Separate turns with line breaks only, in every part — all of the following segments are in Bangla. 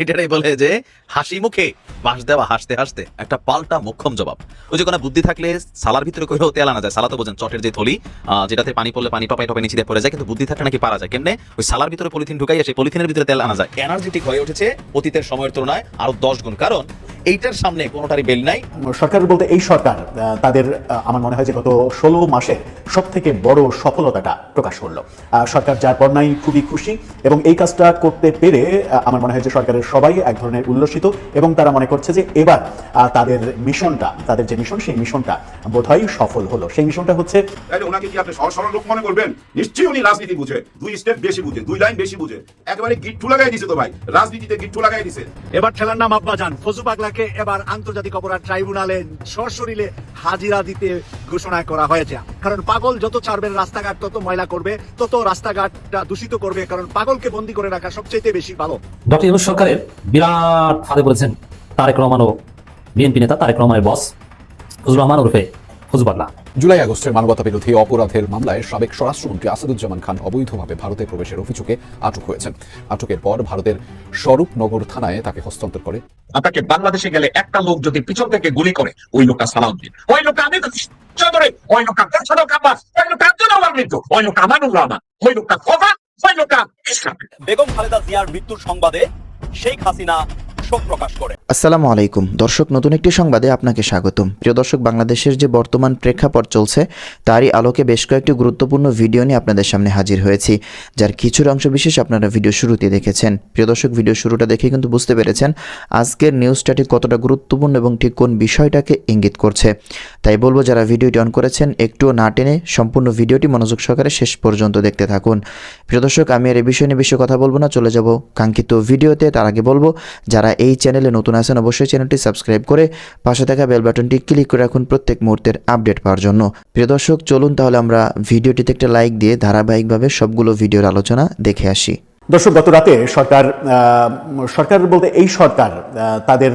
এটাই বলে যে হাসি মুখে বাস দেওয়া, হাসতে হাসতে একটা পাল্টা মোক্ষম জবাব। ওই যে কোনো বুদ্ধি থাকলে সালার ভিতরে কইলেও তেল আনা যায়। সালা তো বোঝেন, চটের যে থলি যেটাতে পানি পড়লে পানি টপাই টপাই নিচে পড়ে যায়, কিন্তু বুদ্ধি থাকলে নাকি পারা যায়। কেমনে? ওই সালার ভিতরে পলিথিন ঢুকাই সেই পলিথিনের ভিতরে তেল আনা যায়। এনার্জেটিক হয়ে উঠেছে অতীতের সময়ের তুলনায় আরও দশ গুণ। কারণ এইটার সামনে কোনোটারই বেল নাই।
সরকার বলতে এই সরকার তাদের আমার মনে হয় যে গত ষোলো মাসে সব থেকে বড় সফলতাটা প্রকাশ করল। সরকার যার পর নাই খুবই খুশি এবং এই কাজটা করতে পেরে আমার মনে হয় যে সরকারের সবাই এক ধরনের উল্লসিত এবং তারা মনে করছে যে এবার তাদের মিশনটা তাদের যে মিশন সেই মিশনটা বোধহয় সফল হলো। সেই মিশনটা হচ্ছে
তাহলে ওনাকে কি আপনি সরল লোক মনে করবেন? নিশ্চয়ই উনি রাজনীতি বুঝে দুই স্টেপ বেশি বুঝে দুই লাইন বেশি বুঝে। একেবারে গিট্টু লাগাই দিছে তো ভাই রাজনীতিতে গিট্টু লাগাই দিছে।
এবার ঠেলার নাম আব্বাজান ফজু পাগলাকে এবার আন্তর্জাতিক অপরাধ ট্রাইব্যুনালে সশরীরে হাজিরা দিতে ঘোষণা করা হয়েছে। কারণ পাগল যত ছাড়বেন রাস্তাঘাট তত ময়লা করবে তত রাস্তাঘাটটা দূষিত করবে। কারণ পাগলকে বন্দি করে রাখা সবচেয়ে বেশি ভালো।
ডক্টর ইউনুস সরকারের বিরাট ফাঁদে পড়েছেন তারেক রহমান ও বিএনপি নেতা তারেক রহমানের বস ফজলুর রহমান ওরফে ফজু পাগলা
জুলাই আগস্টের মানবতা বিরোধী অপরাধের মামলায় সাবেক স্বরাষ্ট্রমন্ত্রী আসাদুজ্জামান খান অবৈধভাবে ভারতে প্রবেশের অভিযোগে আটক হয়েছেন। আটকের পর ভারতের স্বরূপনগর থানায় তাকে হস্তান্তর করে।
আপনাকে বাংলাদেশে গেলে একটা লোক যদি পিছন থেকে গুলি করে ওই লোকটা সালাম দিন। ওই লোকটা আমি তো চদরে ওই লোকটা পেছনে কাব্বাস ওই লোকটা আব্দুল আমার মৃত্যু ওই লোকটা আমানুর রহমান ওই লোকটা ওই লোকটা
বেগম খালেদা জিয়ার মৃত্যুর সংবাদে শেখ হাসিনা শোক প্রকাশ করে।
আসসালামু আলাইকুম। দর্শক, নতুন একটি সংবাদে আপনাকে স্বাগতম। প্রিয় দর্শক, বাংলাদেশের যে বর্তমান প্রেক্ষাপট চলছে, তারই আলোকে বেশ কয়েকটি গুরুত্বপূর্ণ ভিডিও নিয়ে আপনাদের সামনে হাজির হয়েছি, যার কিছুর অংশ বিশেষ আপনারা ভিডিও শুরুতে দেখেছেন। প্রিয় দর্শক, ভিডিও শুরুটা দেখে কিন্তু বুঝতে পেরেছেন আজকের নিউজটা ঠিক কতটা গুরুত্বপূর্ণ এবং ঠিক কোন বিষয়টাকে ইঙ্গিত করছে। তাই বলব, যারা ভিডিওটি অন করেছেন, একটুও না টেনে সম্পূর্ণ ভিডিওটি মনোযোগ সহকারে শেষ পর্যন্ত দেখতে থাকুন। প্রিয় দর্শক, আমি আর এই বিষয় নিয়ে বেশি কথা বলব না, চলে যাব কাঙ্ক্ষিত ভিডিওতে। তার আগে বলব, যারা এই চ্যানেলে নতুন আছেন অবশ্যই চ্যানেলটি সাবস্ক্রাইব করে পাশে থাকা বেল বাটনটি ক্লিক করে রাখুন প্রত্যেক মুহূর্তের আপডেট পাওয়ার জন্য। প্রিয় দর্শক, চলুন তাহলে আমরা ভিডিওটিতে একটা লাইক দিয়ে ধারাবাহিকভাবে সবগুলো ভিডিওর আলোচনা দেখে আসি।
দর্শক, গত রাতে সরকার সরকার বলতে এই সরকার তাদের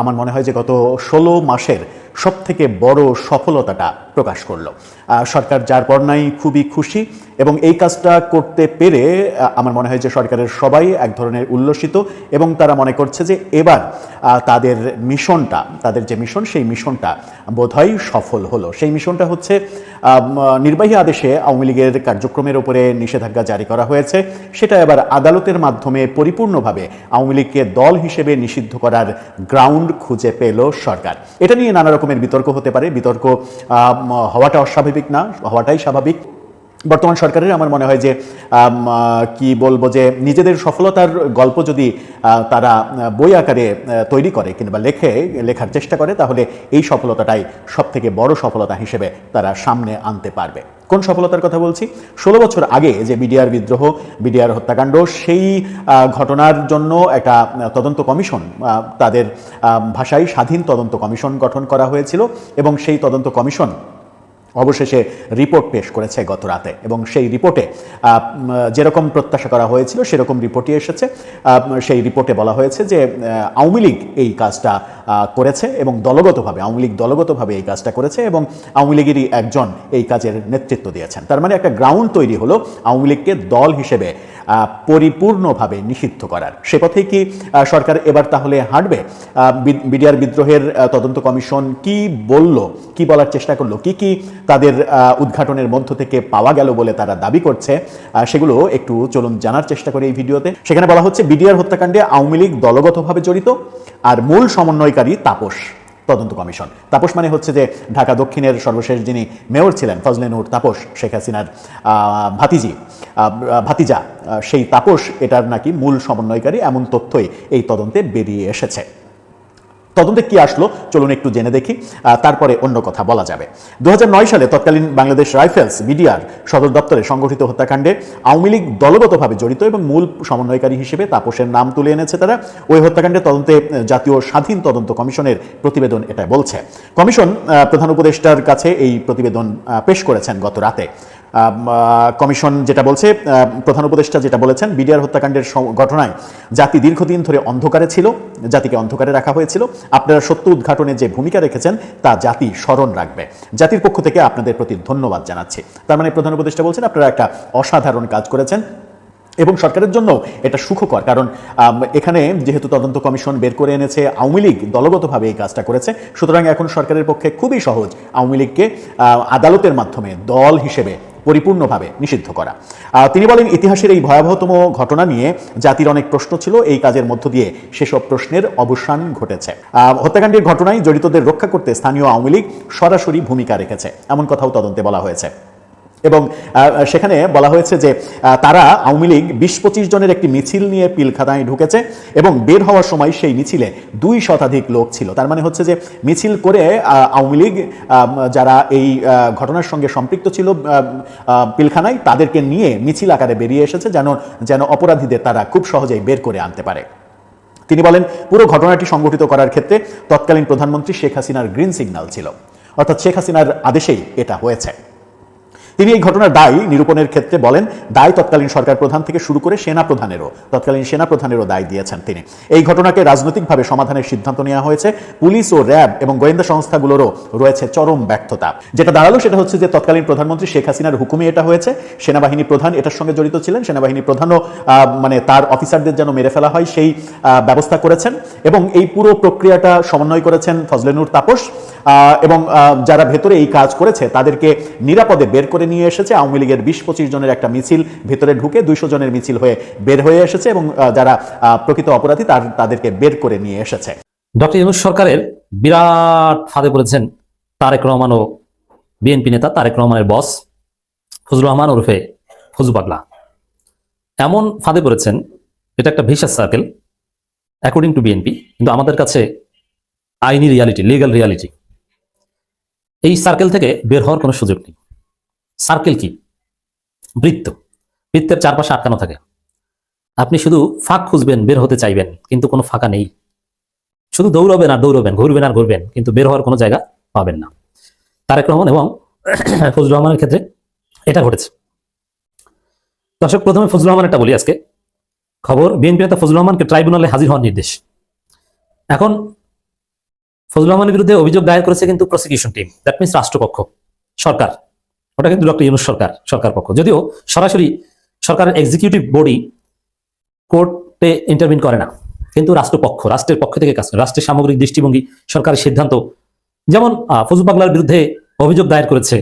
আমার মনে হয় যে গত ষোলো মাসের সব থেকে বড় সফলতাটা প্রকাশ করল। সরকার যার পর নাই খুবই খুশি এবং এই কাজটা করতে পেরে আমার মনে হয় যে সরকারের সবাই এক ধরনের উল্লসিত এবং তারা মনে করছে যে এবার তাদের মিশনটা, তাদের যে মিশন, সেই মিশনটা বোধহয় সফল হলো। সেই মিশনটা হচ্ছে নির্বাহী আদেশে আওয়ামী লীগের কার্যক্রমের উপরে নিষেধাজ্ঞা জারি করা হয়েছে। সেটা এবার আদালতের মাধ্যমে পরিপূর্ণভাবে আওয়ামী লীগকে দল হিসেবে নিষিদ্ধ করার গ্রাউন্ড খুঁজে পেল সরকার। এটা নিয়ে নানা রকমের বিতর্ক হতে পারে। বিতর্ক হওয়াটা অস্বাভাবিক না, হওয়াটাই স্বাভাবিক। বর্তমান সরকারের আমার মনে হয় যে কি বলব যে, নিজেদের সফলতার গল্প যদি তারা বই আকারে তৈরি করে কিংবা লেখে, লেখার চেষ্টা করে, তাহলে এই সফলতাটাই সব থেকে বড় সফলতা হিসেবে তারা সামনে আনতে পারবে। কোন সফলতার কথা বলছি? ষোলো বছর আগে যে বিডিআর বিদ্রোহ, বিডিআর হত্যাকাণ্ড, সেই ঘটনার জন্য একটা তদন্ত কমিশন তাদের ভাষায় স্বাধীন তদন্ত কমিশন গঠন করা হয়েছিল এবং সেই তদন্ত কমিশন অবশেষে রিপোর্ট পেশ করেছে গত রাতে এবং সেই রিপোর্টে যেরকম প্রত্যাশা করা হয়েছিল সেরকম রিপোর্টই এসেছে। সেই রিপোর্টে বলা হয়েছে যে আওয়ামী লীগ এই কাজটা করেছে এবং দলগতভাবে, আওয়ামী লীগ দলগতভাবে এই কাজটা করেছে এবং আওয়ামী লীগেরই একজন এই কাজের নেতৃত্ব দিয়েছেন। তার মানে একটা গ্রাউন্ড তৈরি হলো আওয়ামী লীগকে দল হিসেবে পরিপূর্ণভাবে নিষিদ্ধ করার। সে পথেই কি সরকার এবার তাহলে হাঁটবে? বিডিআর বিদ্রোহের তদন্ত কমিশন কি বলল, কি বলার চেষ্টা করল, কি কি তাদের উদ্ঘাটনের মধ্য থেকে পাওয়া গেল বলে তারা দাবি করছে সেগুলো একটু চলুন জানার চেষ্টা করি এই ভিডিওতে। সেখানে বলা হচ্ছে, বিডিআর হত্যাকাণ্ডে আওয়ামী লীগ দলগতভাবে জড়িত, আর মূল সমন্বয়কারী তাপস। তদন্ত কমিশন। তাপস মানে হচ্ছে যে ঢাকা দক্ষিণের সর্বশেষ যিনি মেয়র ছিলেন, ফজলে নূর তাপস, শেখ হাসিনার ভাতিজি ভাতিজা সেই তাপস, এটার নাকি মূল সমন্বয়কারী, এমন তথ্যই এই তদন্তে বেরিয়ে এসেছে। তদন্তে কি আসলো, চলুন একটু জেনে দেখি। তারপরে অন্য কথা বলা যাবে। দু সালে তৎকালীন বাংলাদেশ রাইফেলস, বিডিআর সদর দপ্তরে সংগঠিত হত্যাকাণ্ডে আওয়ামী লীগ দলগতভাবে জড়িত এবং মূল সমন্বয়কারী হিসেবে তাপসের নাম তুলে এনেছে তারা। ওই হত্যাকাণ্ডের তদন্তে জাতীয় স্বাধীন তদন্ত কমিশনের প্রতিবেদন এটা বলছে। কমিশন প্রধান উপদেষ্টার কাছে এই প্রতিবেদন পেশ করেছেন গত রাতে। কমিশন যেটা বলছে প্রধান উপদেষ্টা যেটা বলেছেন, বিডিআর হত্যাকাণ্ডের ঘটনায় জাতি দীর্ঘদিন ধরে অন্ধকারে ছিল, জাতিকে অন্ধকারে রাখা হয়েছিল। আপনারা সত্য উদ্ঘাটনে যে ভূমিকা রেখেছেন, তা জাতি স্মরণ রাখবে। জাতির পক্ষ থেকে আপনাদের প্রতি ধন্যবাদ জানাচ্ছি। তার মানে প্রধান উপদেষ্টা বলছেন, আপনারা একটা অসাধারণ কাজ করেছেন এবং সরকারের জন্য এটা সুখকর, কারণ এখানে যেহেতু তদন্ত কমিশন বের করে এনেছে, আওয়ামী লীগ দলগতভাবে এই কাজটা করেছে। সুতরাং এখন সরকারের পক্ষে খুবই সহজ আওয়ামী লীগকে আদালতের মাধ্যমে দল হিসেবে পরিপূর্ণভাবে নিষিদ্ধ করা। তিনি বলেন, ইতিহাসের এই ভয়াবহতম ঘটনা নিয়ে জাতির অনেক প্রশ্ন ছিল, এই কাজের মধ্য দিয়ে সেসব প্রশ্নের অবসান ঘটেছে। হত্যাকাণ্ডের ঘটনায় জড়িতদের রক্ষা করতে স্থানীয় আওয়ামী লীগ সরাসরি ভূমিকা রেখেছে, এমন কথাও তদন্তে বলা হয়েছে। এবং সেখানে বলা হয়েছে যে তারা আওয়ামী লীগ বিশ পঁচিশ জনের একটি মিছিল নিয়ে পিলখানায় ঢুকেছে এবং বের হওয়ার সময় সেই মিছিলে দুই শতাধিক লোক ছিল। তার মানে হচ্ছে যে, মিছিল করে আওয়ামী লীগ যারা এই ঘটনার সঙ্গে সম্পৃক্ত ছিল পিলখানায়, তাদেরকে নিয়ে মিছিল আকারে বেরিয়ে এসেছে যেন যেন অপরাধীদের তারা খুব সহজেই বের করে আনতে পারে। তিনি বলেন, পুরো ঘটনাটি সংগঠিত করার ক্ষেত্রে তৎকালীন প্রধানমন্ত্রী শেখ হাসিনার গ্রিন সিগন্যাল ছিল। অর্থাৎ শেখ হাসিনার আদেশেই এটা হয়েছে। তিনি এই ঘটনার দায় নিরূপণের ক্ষেত্রে বলেন, দায় তৎকালীন সরকার প্রধান থেকে শুরু করে সেনা প্রধানেরও, তৎকালীন সেনা প্রধানেরও দায় দিয়েছেন তিনি। এই ঘটনাকে রাজনৈতিকভাবে সমাধানের সিদ্ধান্ত নেওয়া হয়েছে। পুলিশ ও র্যাব এবং গোয়েন্দা সংস্থাগুলোরও রয়েছে চরম ব্যর্থতা। যেটা দাঁড়াল সেটা হচ্ছে যে তৎকালীন প্রধানমন্ত্রী শেখ হাসিনার হুকুমে এটা হয়েছে। সেনাবাহিনী প্রধান এটার সঙ্গে জড়িত ছিলেন। সেনাবাহিনী প্রধানও মানে তার অফিসারদের যেন মেরে ফেলা হয় সেই ব্যবস্থা করেছেন এবং এই পুরো প্রক্রিয়াটা সমন্বয় করেছেন ফজলেনুর তাপস। এবং যারা ভেতরে এই কাজ করেছে তাদেরকে নিরাপদে বের করে নিয়ে এসেছে। আওয়ামী লীগের বিশ পঁচিশ জনের একটা মিছিল ভেতরে ঢুকে দুইশো জনের মিছিল হয়ে বের হয়ে এসেছে এবং যারা প্রকৃত অপরাধী তার, তাদেরকে বের করে নিয়ে এসেছে।
ডক্টর ইউনুস সরকারের বিরাট ফাঁদে পড়েছেন তারেক রহমান ও বিএনপি নেতা তারেক রহমানের বস ফজলুর রহমান ওরফে ফজু পাগলা। এমন ফাঁদে পড়েছেন, এটা একটা vicious circle according to BNP, কিন্তু আমাদের কাছে আইনি রিয়ালিটি লিগাল রিয়ালিটি এই সার্কেল থেকে বের হওয়ার কোনো সুযোগ নেই। সার্কেল কি? বৃত্ত। বৃত্তের চারপাশে আটকানো থাকে। আপনি শুধু ফাঁক খুঁজবেন, বের হতে চাইবেন, কিন্তু কোনো ফাঁকা নেই। শুধু দৌড়বেন আর দৌড়বেন, ঘুরবেন আর ঘুরবেন, কিন্তু বের হওয়ার কোনো জায়গা পাবেন না। তারেক রহমান এবং ফজলুর রহমানের ক্ষেত্রে এটা ঘটেছে। দর্শক, প্রথমে ফজলুর রহমান একটা বলি আজকে। খবর, বিএনপি নেতা ফজলুর রহমানকে ট্রাইব্যুনালে হাজির হওয়ার নির্দেশ। এখন, ফজলুর রহমানের বিরুদ্ধে অভিযোগ দায়ের করেছে কিন্তু প্রসিকিউশন টিম দ্যাট মিনস রাষ্ট্রপক্ষ, সরকার। ওটা কিন্তু ডক্টর ইউনুস সরকার সরকার পক্ষ। যদিও সরাসরি সরকারের এক্সিকিউটিভ বডি কোর্টে ইন্টারভিন করে না, কিন্তু রাষ্ট্রপক্ষ, রাষ্ট্রের পক্ষ থেকে কাজ করে। রাষ্ট্রের সামগ্রিক দৃষ্টিভঙ্গি, সরকারের সিদ্ধান্ত। যেমন ফজল পাগলার বিরুদ্ধে অভিযোগ দায়ের করেছে,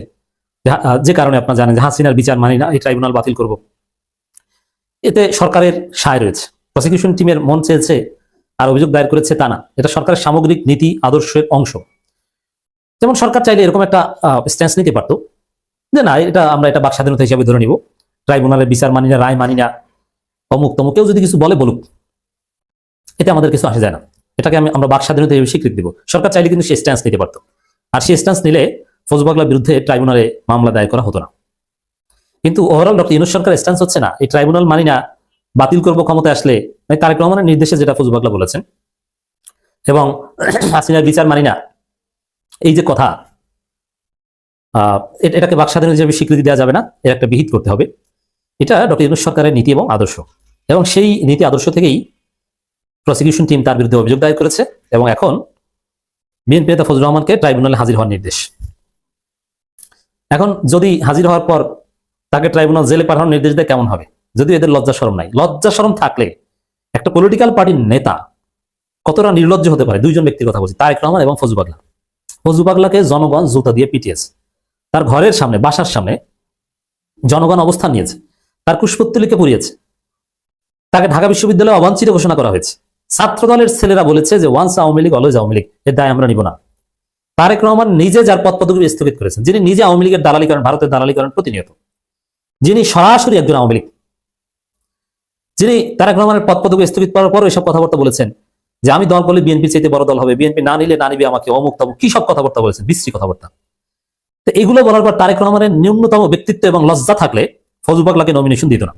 যে কারণে আপনারা জানেন যে হাসিনার বিচার মানি না, এই ট্রাইব্যুনাল বাতিল করব। এতে সরকারের সায় রয়েছে। প্রসিকিউশন টিমের মন চেয়েছে, আর অভিযোগ দায়ের করেছে তা না। এটা সরকারের সামগ্রিক নীতি, আদর্শের অংশ। যেমন সরকার চাইলে এরকম একটা স্ট্যান্স নিতে পারতো যে না, এটা আমরা এটা বাক স্বাধীনতা হিসাবে ধরে নিব। ট্রাইব্যুনালের বিচার মানি না, রায় মানি না, অমুক তমুক, কেউ যদি কিছু বলে বলুক এটা আমাদের কিছু আসে যায় না। এটাকে আমি, আমরা বাক স্বাধীনতা হিসেবে স্বীকৃতি দিব। সরকার চাইলে কিন্তু সে স্ট্যান্স নিতে পারতো। আর সেই স্ট্যান্স নিলে ফজবাগলার বিরুদ্ধে ট্রাইব্যুনালে মামলা দায়ের করা হতো না। কিন্তু ওভারঅল ডক্টর ইউনুস সরকার স্ট্যান্স হচ্ছে না, এই ট্রাইব্যুনাল মানি না, বাতিল করব ক্ষমতা আসলে মানে তারেক রহমানের নির্দেশে যেটা ফজবাগলা বলেছেন। এবং হাসিনার বিচার মানি না, এই যে কথা এটাকে বাক স্বাধীনতা হিসেবে স্বীকৃতি দেওয়া যাবে না, এর একটা বিহিত করতে হবে। এটা ডক্টর ইউনুস সরকারের নীতি এবং আদর্শ। এবং সেই নীতি আদর্শ থেকেই প্রসিকিউশন টিম তার বিরুদ্ধে অভিযোগ দায়ের করেছে এবং এখন বিএনপি নেতা ফজলুর রহমানকে ট্রাইব্যুনালে হাজির হওয়ার নির্দেশ। এখন যদি হাজির হওয়ার পর তাকে ট্রাইব্যুনাল জেলে পাঠানোর নির্দেশ দেয়, কেমন হবে? যদি এদের লজ্জা শরম নাই। লজ্জা শরম থাকলে একটা পলিটিক্যাল পার্টির নেতা কতটা নির্লজ্জ হতে পারে? দুইজন ব্যক্তির কথা বলছি, তারেক রহমান এবং ফজু পাগলা ফজু পাগলাকে জনগণ জুতা দিয়ে পিটিয়েছে। তার ঘরের সামনে, বাসার সামনে জনগণ অবস্থান নিয়েছে। তার কুশপুত্তলিকে পুড়িয়েছে। তাকে ঢাকা বিশ্ববিদ্যালয়ে অবাঞ্ছিত ঘোষণা করা হয়েছে। ছাত্র দলের ছেলেরা বলেছে যে ওয়ান্স আওয়ামী লীগ অলওয়েজ আওয়ামী লীগ, এর দায় আমরা নিব না। তারেক রহমান নিজে যার পদ পদবি স্থগিত করেছেন, যিনি নিজে আওয়ামী লীগের দালালি করেন ভারতের দালালি করেন প্রতিনিয়ত। যিনি সরাসরি একজন আওয়ামী লীগ। যিনি তারেক রহমানের পদ পদবি স্থগিত করার পর এসব কথাবার্তা বলেছেন যে, আমি দল করলে বিএনপি চাইতে বড় দল হবে। বিএনপি না নিলে না নিবে আমাকে। অমুক তমুক কি সব কথাবার্তা বলেছেন? বিশ্রী কথাবার্তা। তো এগুলো বলার পর তারেক রহমানের ন্যূনতম ব্যক্তিত্ব এবং লজ্জা থাকলে ফজু পাগলাকে নমিনেশন দিত না।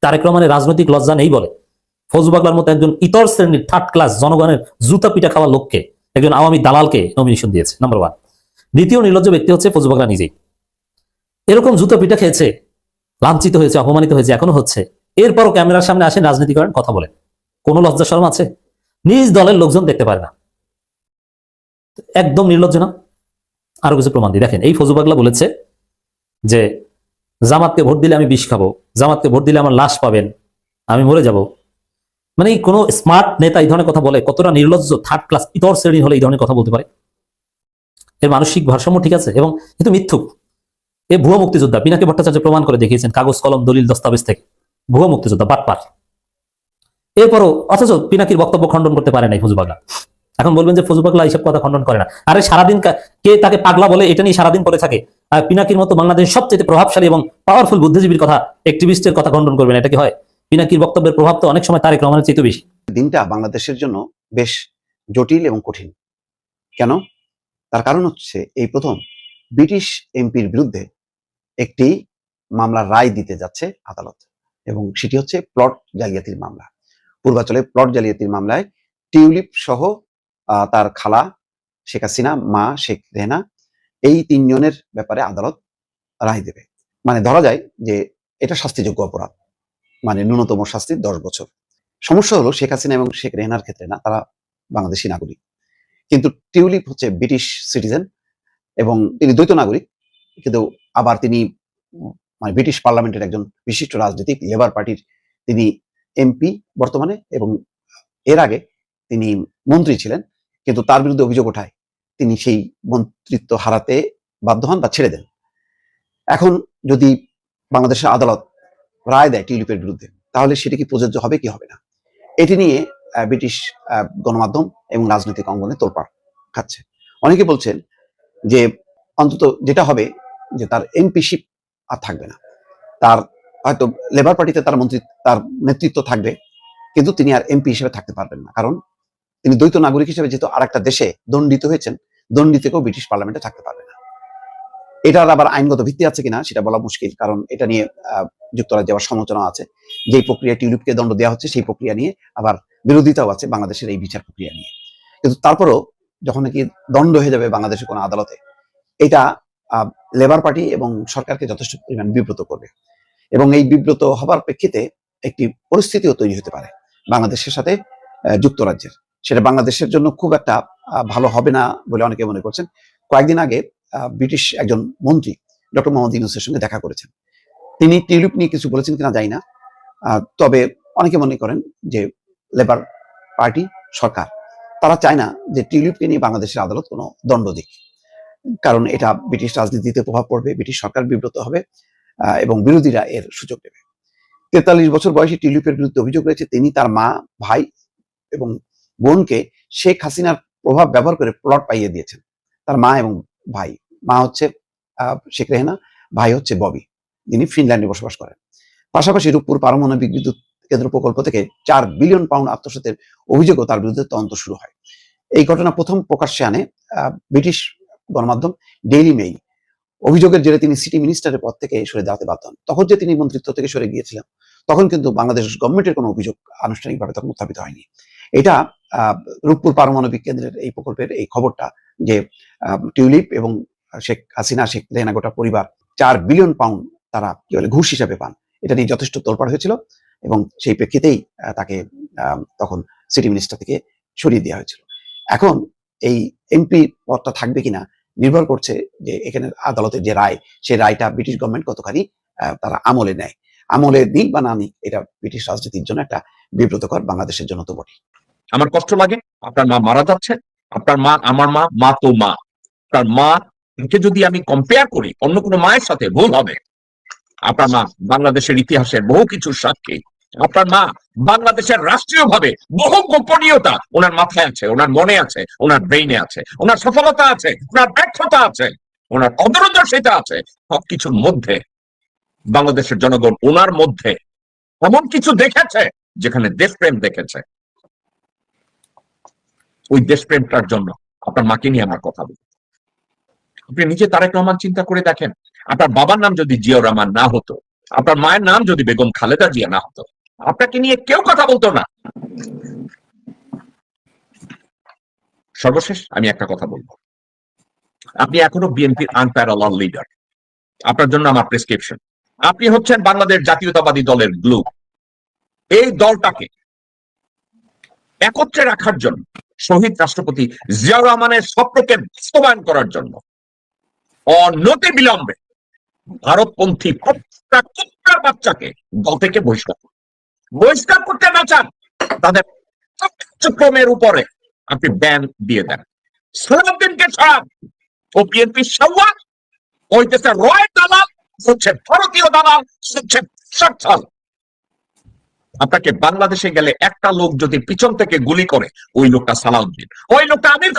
তারেক রহমানের রাজনৈতিক লজ্জা নেই বলে। ফজু পাগলার মতো একজন ইতর শ্রেণির থার্ড ক্লাস জনগণের জুতা পিটা খাওয়া লোককে একজন আওয়ামী দালালকে নমিনেশন দিয়েছে নাম্বার ওয়ান দ্বিতীয় নির্লজ্জ ব্যক্তি হচ্ছে ফজু পাগলা নিজেই। এরকম জুতা পিঠা খেয়েছে, লাঞ্ছিত হয়েছে, অপমানিত হয়েছে, এখনও হচ্ছে। এরপরও ক্যামেরার সামনে আসেন, রাজনীতি করেন, কথা বলেন। কোনো লজ্জা শরম আছে? নিজ দলের লোকজন দেখতে পারে না। একদম নির্লজ্জ না। আরও কিছু প্রমাণ দিই। দেখেন, এই ফজু পাগলা বলেছে যে, জামাতকে ভোট দিলে আমি বিষ খাব, জামাতকে ভোট দিলে আমার লাশ পাবেন, আমি মরে যাব। মানে কোনো স্মার্ট নেতা এই ধরনের কথা বলে, কতটা নির্লজ্জ থার্ড ক্লাস ইতর শ্রেণি হলে এই ধরনের কথা বলতে পারে। এর মানসিক ভারসাম্য ঠিক আছে, এবং কিন্তু মিথ্যুক। এ ভুয়া মুক্তিযোদ্ধা, পিনাকি ভট্টাচার্য প্রমাণ করে দেখিয়েছেন কাগজ, কলম, দলিল, দস্তাবেজ থেকে। ভুয়া মুক্তিযোদ্ধা, বাটপার। এরপরও অথচ পিনাকির বক্তব্য খণ্ডন করতে পারে নাই ফুজুবাগলা এখন বলবেন যে ফজুবাগলা এইসব কথা খণ্ডন করে না। আরে সারাদিন কে তাকে পাগলা বলে এটা নিয়ে সারাদিন পরে থাকে? পিনাকির মতো বাংলাদেশের সবচেয়ে প্রভাবশালী এবং পাওয়ারফুল বুদ্ধিজীবীর কথা অ্যাক্টিভিস্টের কথা খণ্ডন করবেন, এটা কি হয়? পিনাকির বক্তব্যের প্রভাব তো অনেক সময় তারেক রহমানের চেয়ে বেশি।
দিনটা বাংলাদেশের জন্য বেশ জটিল এবং কঠিন। কেন? তার কারণ হচ্ছে এই প্রথম ব্রিটিশ এমপির বিরুদ্ধে একটি মামলার রায় দিতে যাচ্ছে আদালত, এবং সেটি হচ্ছে প্লট জালিয়াতির মামলা। পূর্বাচলে প্লট জালিয়াতির মামলায় টিউলিপ সহ তার খালা, শেখ হাসিনা, মা, শেখ রেহনা, এই তিনজনের ব্যাপারে আদালত রায় দেবে। মানে ধরা যায় যে এটা শাস্তিযোগ্য অপরাধ। মানে ন্যূনতম শাস্তি দশ বছর। সমস্যা হলো শেখ হাসিনা এবং শেখ রেহনার ক্ষেত্রে না, তারা বাংলাদেশি নাগরিক। কিন্তু টিউলিপ হচ্ছে ব্রিটিশ সিটিজেন এবং তিনি দ্বৈত নাগরিক, কিন্তু আবার তিনি মানে ব্রিটিশ পার্লামেন্টের একজন বিশিষ্ট রাজনীতিক, লেবার পার্টির তিনি এমপি বর্তমানে এবং এর আগে তিনি মন্ত্রী ছিলেন। কিন্তু তার বিরুদ্ধে অভিযোগ ওঠায়। তিনি সেই মন্ত্রিত্ব হারাতে বাধ্য হন বা ছেড়ে দেন। এখন যদি বাংলাদেশের আদালত রায় দেয় টিউলিপের বিরুদ্ধে, তাহলে সেটা কি প্রযোজ্য হবে, কি হবে না? এটি নিয়ে ব্রিটিশ গণমাধ্যম এবং রাজনৈতিক অঙ্গনে তোলপাড় খাচ্ছে। অনেকে বলছেন যে অন্তত যেটা হবে যে তার এমপিশিপ আর থাকবে না। তার হয়তো লেবার পার্টিতে তার মন্ত্রী তার নেতৃত্ব থাকবে, কিন্তু তিনি আর এমপি হিসেবে থাকতে পারবেন না। কারণ তিনি দ্বৈত নাগরিক হিসেবে যেহেতু আর একটা দেশে দণ্ডিত হয়েছেন দণ্ডি থেকেও ব্রিটিশ পার্লামেন্টে থাকতে পারবে না। এটার আবার আইনগত ভিত্তি আছে কিনা সেটা বলা মুশকিল, কারণ এটা নিয়ে যুক্তরাজ্যে আবার সমালোচনা আছে। যে প্রক্রিয়া টিউলিপকে দণ্ড দেওয়া হচ্ছে, সেই প্রক্রিয়া নিয়ে আবার বিরোধিতাও আছে বাংলাদেশের এই বিচার প্রক্রিয়া নিয়ে। কিন্তু তারপরেও যখন নাকি দণ্ড হয়ে যাবে বাংলাদেশের কোনো আদালতে, এটা লেবার পার্টি এবং সরকারকে যথেষ্ট পরিমাণ বিব্রত করবে। এবং এই বিব্রত হবার প্রেক্ষিতে একটি পরিস্থিতিও তৈরি হতে পারে বাংলাদেশের সাথে যুক্তরাজ্যের। সেটা বাংলাদেশের জন্য খুব একটা ভালো হবে না বলে অনেকে মনে করছেন। কয়েকদিন আগে ব্রিটিশ একজন মন্ত্রী ডক্টর মোহাম্মদ ইউনুসের সঙ্গে দেখা করেছেন। তিনি টিউলিপ নিয়ে কিছু বলেছেন কিনা জানি না তবে অনেকে মনে করেন যে লেবার পার্টি সরকার। তারা চায় না যে টিউলিপকে নিয়ে বাংলাদেশের আদালত কোনো দণ্ড দিক। কারণ এটা ব্রিটিশ রাজনীতিতে প্রভাব পড়বে, ব্রিটিশ সরকার বিব্রত হবে এবং বিরোধীরা এর সুযোগ দেবে। তেতাল্লিশ বছর বয়সে টিউলিপের বিরুদ্ধে অভিযোগ রয়েছে, তিনি তার মা, ভাই এবং বোনকে শেখ হাসিনার প্রভাব ব্যবহার করে প্লট পাইয়ে দিয়েছেন। তার মা এবং ভাই। মা হচ্ছে শেখ রেহনা, ভাই হচ্ছে ববি, যিনি ফিনল্যান্ডে বসবাস করেন। পাশাপাশি রূপপুর পারমাণবিক বিদ্যুৎ কেন্দ্র প্রকল্প থেকে চার বিলিয়ন পাউন্ড আত্মসাতের অভিযোগও তার বিরুদ্ধে তদন্ত শুরু হয়। এই ঘটনা প্রথম প্রকাশ্যে আনে ব্রিটিশ গণমাধ্যম ডেইলি মেইল। অভিযোগের জেরে তিনি সিটি মিনিস্টারের পদ থেকে সরে দাঁড়াতে বাধ্য হন। তখন যে তিনি মন্ত্রিত্ব থেকে সরে গিয়েছিলেন, তখন কিন্তু বাংলাদেশ গভর্নমেন্টের কোনো অভিযোগ আনুষ্ঠানিকভাবে তখন উত্থাপিত হয়নি। এটা রূপপুর পারমাণবিক কেন্দ্রের এই প্রকল্পের এই খবরটা যে টিউলিপ এবং শেখ হাসিনা, শেখ রেহনা গোটা পরিবার চার বিলিয়ন পাউন্ড তারা কি বলে ঘুষ হিসাবে পান। এটা নিয়ে যথেষ্ট তোলপাড় হয়েছিল এবং সেই প্রেক্ষিতেই তাকে তখন সিটি মিনিস্টার থেকে সরিয়ে দেওয়া হয়েছিল। এখন এই এমপি পদটা থাকবে কিনা নির্ভর করছে যে, এখানে আদালতের যে রায় সেই রায়টা ব্রিটিশ গভর্নমেন্ট কতখানি তারা আমলে নেয়। আমলে নিক বা না নিক, এটা ব্রিটিশ রাজনীতির জন্য একটা বিব্রতকর, বাংলাদেশের জন্য তো বটে
আমার কষ্ট লাগে, আপনার মা মারা যাচ্ছে, আপনার মা, আমার মা মা তো মা। আপনার মা যদি আমি কম্পেয়ার করি, অন্য কোনো মায়ের সাথে ভুল হবে। আপনার মা বাংলাদেশের ইতিহাসের বহু কিছুর সাক্ষী। আপনার মা বাংলাদেশের রাষ্ট্রীয় ভাবে বহু গোপনীয়তা ওনার মাথায় আছে, ওনার মনে আছে, ওনার ব্রেইনে আছে, ওনার সফলতা আছে, ওনার ব্যর্থতা আছে, ওনার অদূরদর্শিতা আছে। সবকিছুর মধ্যে, বাংলাদেশের জনগণ ওনার মধ্যে এমন কিছু দেখেছে যেখানে দেশপ্রেম দেখেছে। ওই দেশপ্রেমটার জন্য। আপনার মাকে নিয়ে আমার কথা বলি আপনি নিজে তারেক রহমান চিন্তা করে দেখেন। আপনার বাবার নাম যদি জিয়াউর রহমান না হতো, আপনার মায়ের নাম যদি বেগম খালেদা জিয়া না হতো, আপনাকে নিয়ে কেউ কথা বলতো না। সর্বশেষ আমি একটা কথা বলব। আপনি এখনও বিএনপির আনপ্যারালাল লিডার আপনার জন্য আমার প্রেসক্রিপশন আপনি হচ্ছেন বাংলাদেশ জাতীয়তাবাদী দলের গ্লু এই দলটাকে একত্রে রাখার জন্য শহীদ রাষ্ট্রপতি জিয়াউর রহমানের স্বপ্নকে বাস্তবায়ন করার জন্য। অনতি বিলম্বে ভারতপন্থী প্রত্যেকটা কুত্তার বাচ্চাকে দল থেকে বহিষ্কার বহিষ্কার করতে না চান, তাদের কার্যক্রমের উপরে আপনি ব্যান দিয়ে দেন। সালাউদ্দিনকে ছাড়ান ও বিএনপি সাওয়া দেশের রয় দালাল, হচ্ছে ভারতীয় দালাল, হচ্ছে সচ্ছল আপনাকে বাংলাদেশে গেলে একটা লোক যদি পিছন থেকে গুলি করে, ওই লোকটা সালাউদ্দিন ওই লোকটা আমির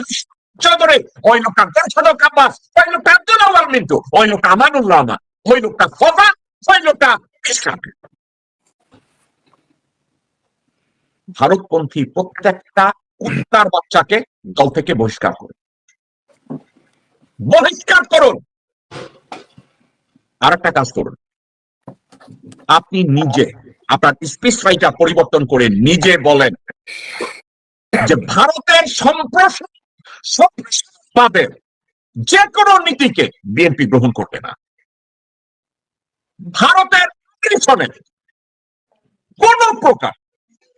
চৌধুরী, ওই লোকটা দেড়শো আব্বাস ওই লোকটা আব্দুল আওয়াল মিন্টু, ওই লোকটা আমানুর রহমান ওই লোকটা ফজা, ওই লোকটা ভারতপন্থী প্রত্যেকটা কুত্তার বাচ্চাকে দল থেকে বহিষ্কার করুন। বহিষ্কার করুন। আর একটা কাজ করুন। আপনি নিজে আপনার স্পিচ রাইটার পরিবর্তন করে নিজে বলেন যে ভারতের সম্প্রসারণবাদের যে কোনো নীতিকে বিএনপি গ্রহণ করবে না। ভারতের কোন প্রকার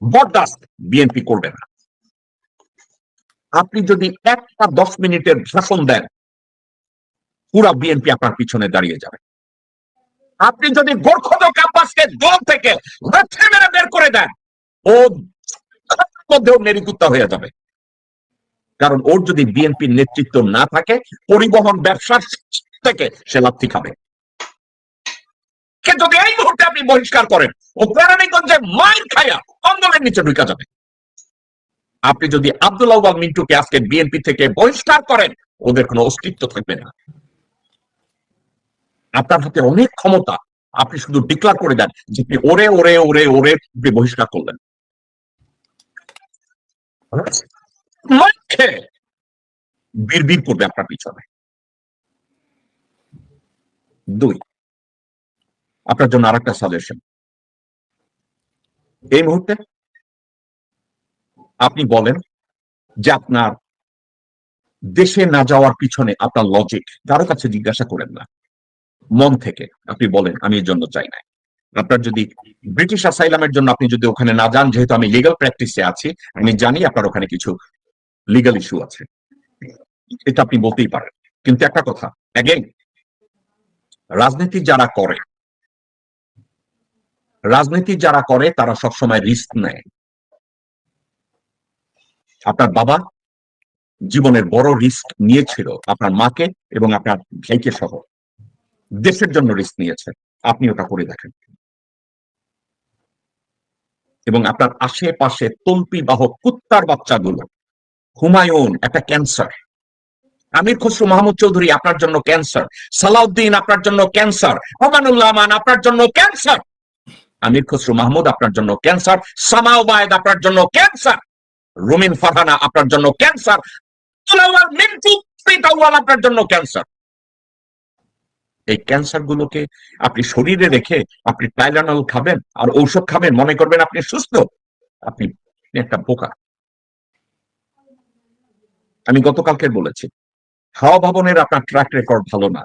বরদাস্ত বিএনপি করবে না। আপনি যদি একটা দশ মিনিটের ভাষণ দেন, পুরা বিএনপি আপনার পিছনে দাঁড়িয়ে যাবে। আপনি যদি গোর্খদ ক্যাম্পাসকে দল থেকে মেরে বের করে দেন, ও মধ্যেও নেরিকুত্তা হয়ে যাবে। কারণ ওর যদি বিএনপির নেতৃত্ব না থাকে, পরিবহন ব্যবসার থেকে সে লাথি খাবে। যদি এই মুহূর্তে আপনি বহিষ্কার করেন, ও কেরানীগঞ্জে মায়ের খায়া অন্দরের নিচে ঢুকা যাবে। আপনি যদি আব্দুল আউয়াল মিন্টুকে আজকে বিএনপি থেকে বহিষ্কার করেন, ওদের কোনো অস্তিত্ব থাকবে না। আপনার হাতে অনেক ক্ষমতা আপনি শুধু ডিক্লার করে দেন যে ওরে ওরে ওরে ওরে আপনি বহিষ্কার করলেন। বীর করবে আপনার পিছনে। দুই আপনার জন্য আরেকটা সাজেশন এই মুহূর্তে আপনি বলেন যে আপনার দেশে না যাওয়ার পিছনে আপনার লজিক কারও কাছে জিজ্ঞাসা করেন না। মন থেকে আপনি বলেন, আমি এর জন্য চাই না। আপনার যদি ব্রিটিশ আসাইলামের জন্য আপনি যদি ওখানে না যান, যেহেতু আমি লিগাল প্র্যাকটিসে আছি, আমি জানি আপনার ওখানে কিছু লিগাল ইস্যু আছে। এটা আপনি বলতেই পারেন। কিন্তু একটা কথা অ্যাগেন রাজনীতি যারা করে, রাজনীতি যারা করে, তারা সবসময় রিস্ক নেয়। আপনার বাবা জীবনের বড় রিস্ক নিয়েছিল, আপনার মাকে এবং আপনার ভাইকে সহ। দেশের জন্য রিস্ক নিয়েছে আপনি ওটা করে দেখেন। এবং আপনার আশেপাশে তল্পি বাহক কুত্তার বাচ্চাগুলো, হুমায়ুন, একটা ক্যান্সার আমির খসরু মাহমুদ চৌধুরী, আপনার জন্য ক্যান্সার সালাউদ্দিন, আপনার জন্য ক্যান্সার হমানুল্লাহ আমান, আপনার জন্য ক্যান্সার আমির খসরু মাহমুদ, আপনার জন্য ক্যান্সার সামাওবায়দ আপনার জন্য ক্যান্সার রুমিন ফারহানা, আপনার জন্য ক্যান্সার আপনার জন্য ক্যান্সার এই ক্যান্সার গুলোকে আপনি শরীরে রেখে আপনি টাইলানল খাবেন আর ঔষধ খাবেন, মনে করবেন আপনি সুস্থ, আপনি একটা বোকা। আমি গতকালকে বলেছি হাওয়া ভবনের আপনার ট্র্যাক রেকর্ড ভালো না।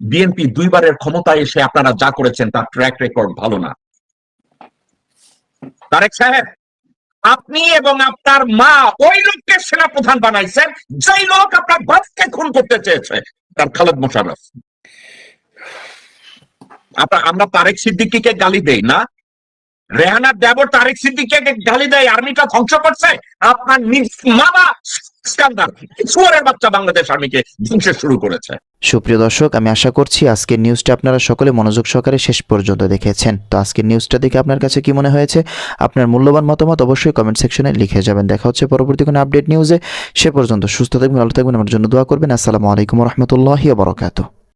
বিএনপি দুইবারের ক্ষমতায় এসে আপনারা যা করেছেন তার ট্র্যাক রেকর্ড ভালো না। তারেক সাহেব আপনি এবং আপনার মা ওই লোককে সেনা প্রধান বানাইছেন, যেই লোক আপনার বাপকে খুন করতে চেয়েছে, তার খালেদ মোশারফ আমরা তারেক সিদ্দিকিকে গালি দেই না। রেহানার দেবর তারেক সিদ্দিকিকে গালি দেয়, আর্মিটা ধ্বংস করছে। আপনার নিজ- মামা সুয়ারের বাচ্চা বাংলাদেশ আর্মিকে ধ্বংসের শুরু করেছে।
সুপ্রিয় দর্শক, আমি আশা করছি আজকের নিউজটা আপনারা সকলে মনোযোগ সহকারে শেষ পর্যন্ত দেখেছেন। তো আজকের নিউজটা দেখে আপনার কাছে কি মনে হয়েছে? আপনার মূল্যবান মতামত অবশ্যই কমেন্ট সেকশনে লিখে যাবেন। দেখা হচ্ছে পরবর্তী কোনো আপডেট নিউজে সে পর্যন্ত সুস্থ থাকবেন, ভালো থাকবেন, আমার জন্য দোয়া করবেন। আসসালামু আলাইকুম রহমতুল্লাহ বরকাত